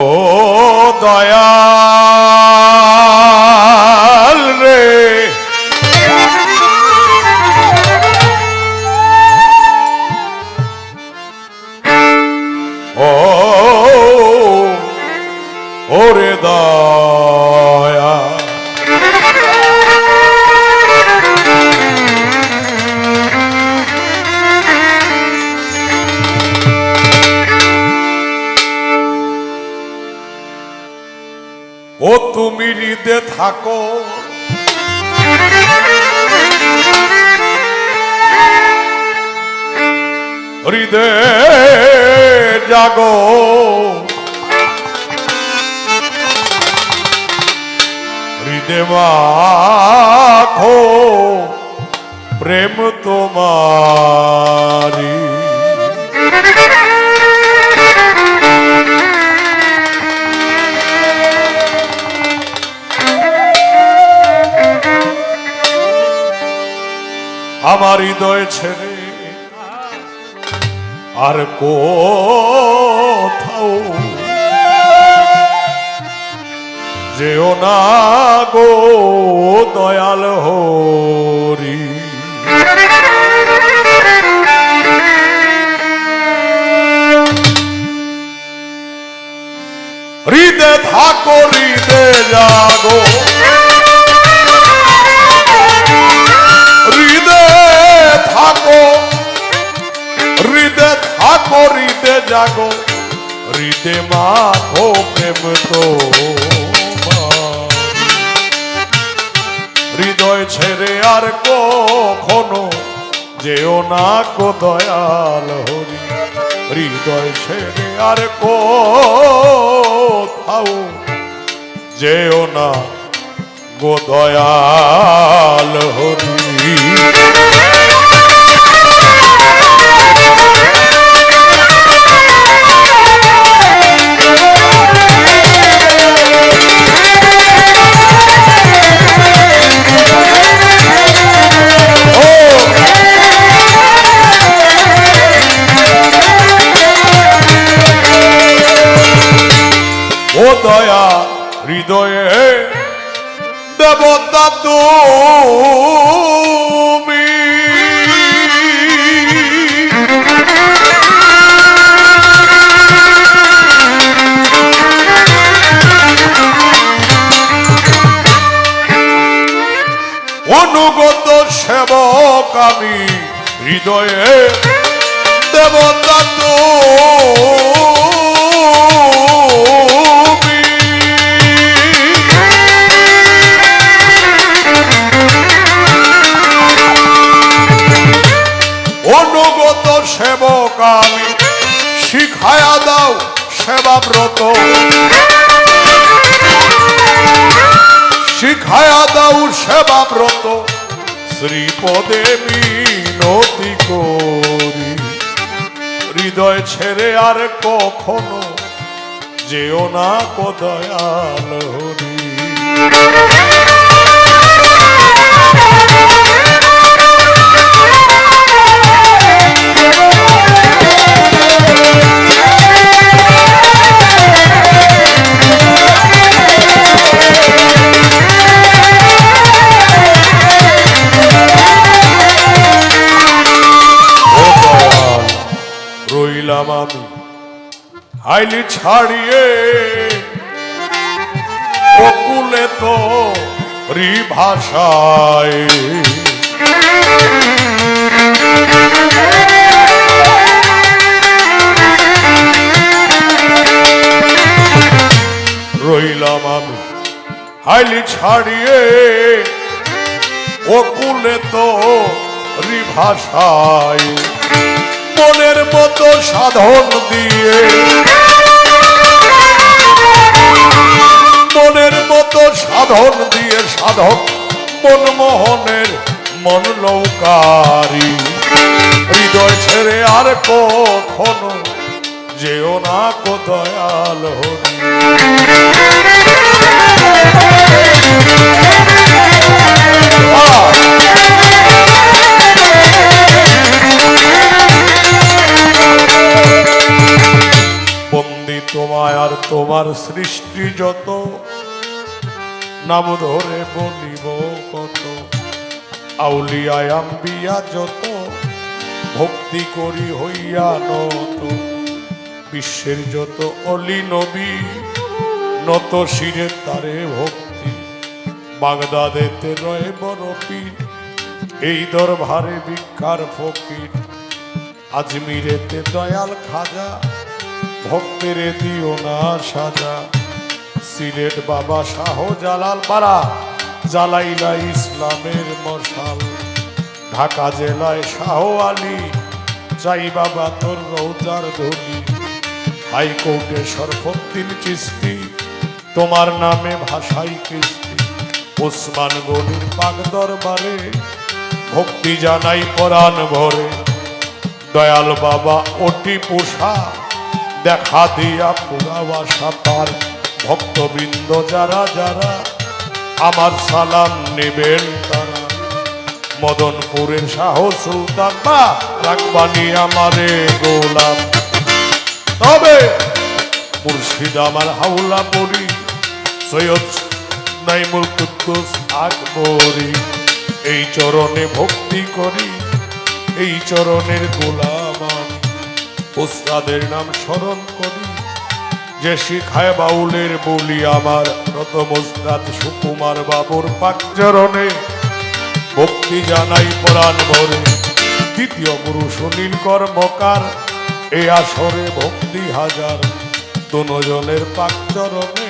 ও দয়াল ও তুমি হৃদে থাকো। হৃদে জাগো। হৃদে মাখো প্রেম তোমারি। হৃদয় ছেড়ে আর কোথাও যেও না গো দয়াল হরি। হৃদে থাকো হৃদে জাগো। থাকো হৃদে জাগো, হৃদে মাখো প্রেম তো হৃদয় ছেড়ে আর কখনো যেও না কো দয়াল হরি। হৃদয় ছেড়ে আর কোথাও যেও না গো দয়াল হরি। দয়া হৃদয়ে দেবতা তুমি। অনুগত সেবক আমি হৃদয়ে দেবতা তুমি। অনুগত সেবক আমি। শিখায়া দাও সেবাব্রত। শিখায়া দাও সেবাব্রত। শ্রীপদে মিনতি করি। হৃদয় ছেড়ে আর কখনো যেও না কো দয়াল হরি। রইলাম আমি আইলি ছাড়িয়ে বকুলে তো রইলাম আমি। হাইলি ছাড়িয়ে ওকুলে তো ভাষায় মনের মতো সাধন দিয়ে। মনের মতো সাধন দিয়ে সাধক মনমোহনের মন লৌকারি। হৃদয় ছেড়ে আর কখনো যেও না কো দয়াল হরি। তোমার সৃষ্টি যত, নাম ধরে বলিব কত। আউলিয়ায়, আম্বিয়া যত, ভক্তি করি হইয়া নত। বিশ্বের যত অলি নবী, নত শিরে তারে ভক্তি। বাগদাদেতে রয়ে বড় পীর, এই দরবারে ভিক্ষার ফকির। আজমিরেতে দয়াল খাজা ভক্তের দিও না সাজা। সিলেট বাবা শাহ জালাল পাড়া জালাইলা ইসলামের মশাল। ঢাকা জেলায় শাহ আলী চাই বাবা তোর রৌজার ধলি হাইকোর্টে সরফদ্দিন চিস্তি তোমার নামে ভাষাই কিস্তি ওসমান গনির পাক দরবারে ভক্তি জানাই পরাণ ভরে। দয়াল বাবা ওটি পোষা। দেখা দিয়া পুরা বাসা পার ভক্তবৃন্দ যারা যারা, আমার সালাম নেবেন তারা। মদনপুরের বা রাখবানি আমারে গোলাম। তবে মুর্শিদ আমার হাওলা পড়ি সৈয়দ নাইমুল কুদ্দুস আকবরী। এই চরণে ভক্তি করি, এই চরণের গোলাম। উস্তাদের নাম স্মরণ করি। যে শিখায় বাউলের বলি আমার রত মুস্তাদ সুকুমার বাবুর পাকচরণে ভক্তি জানাই পরাণ ভরে, দ্বিতীয় গুরু সুনীল কর্মকার। এ আসরে ভক্তি হাজার, দুজনের পাকচরণে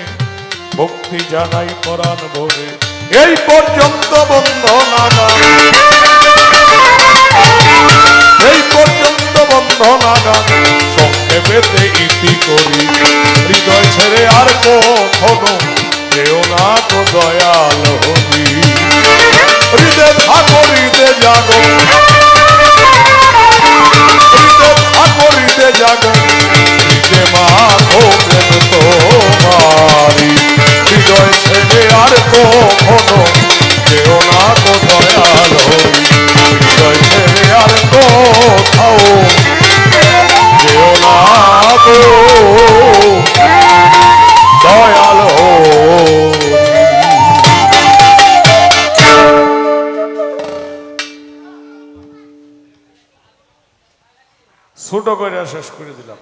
ভক্তি জানাই পরাণ ভরে, এই পর্যন্ত বন্ধনাগা এই বন্ধনাগা সংক্ষেপেতে ইতি করি। হৃদয় ছেড়ে আর কখনো কেউ না তো দয়াল হবি হৃদয় থাকো হৃদয় জাগো। হৃদয় থাকো হৃদয় জাগো মাখো প্রেম তোমারি। ছোট করে শেষ করে দিলাম।